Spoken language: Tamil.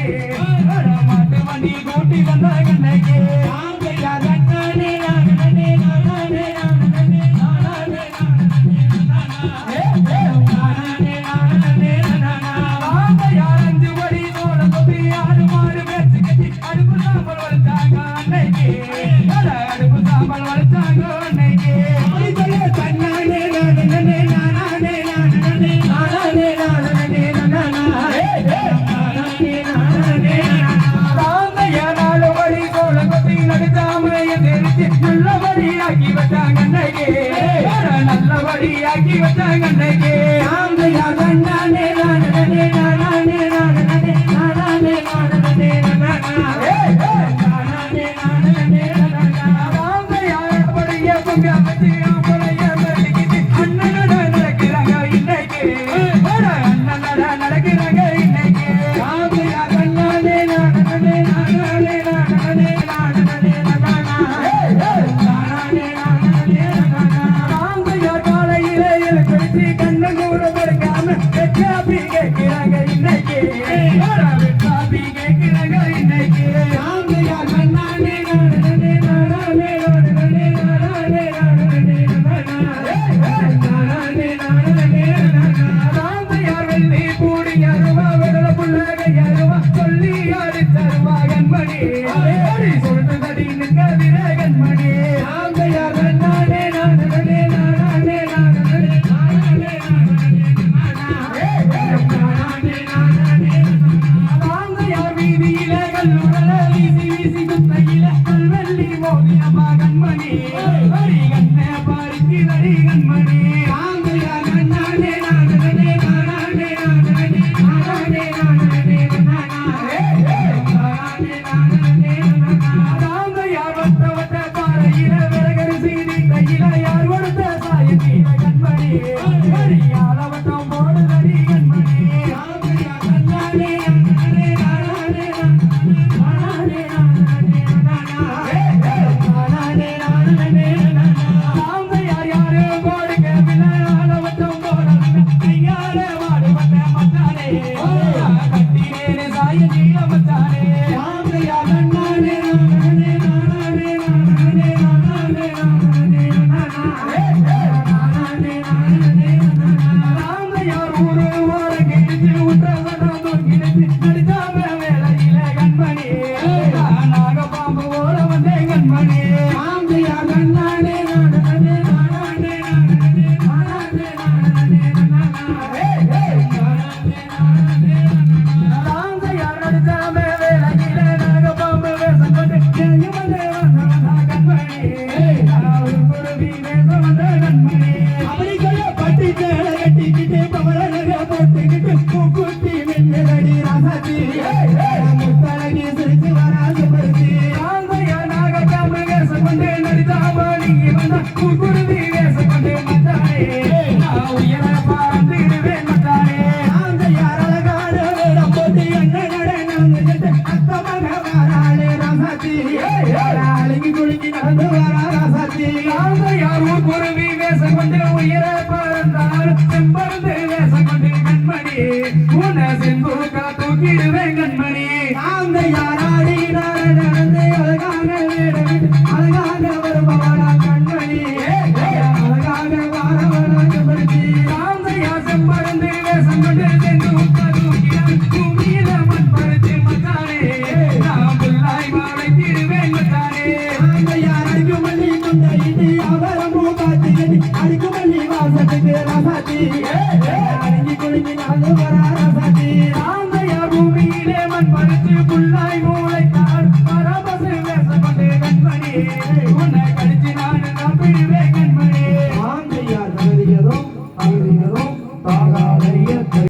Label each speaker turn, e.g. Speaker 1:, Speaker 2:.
Speaker 1: Yeah. கண்ணு கூற படுக்காம கேட்கிறாங்க Yeah, you want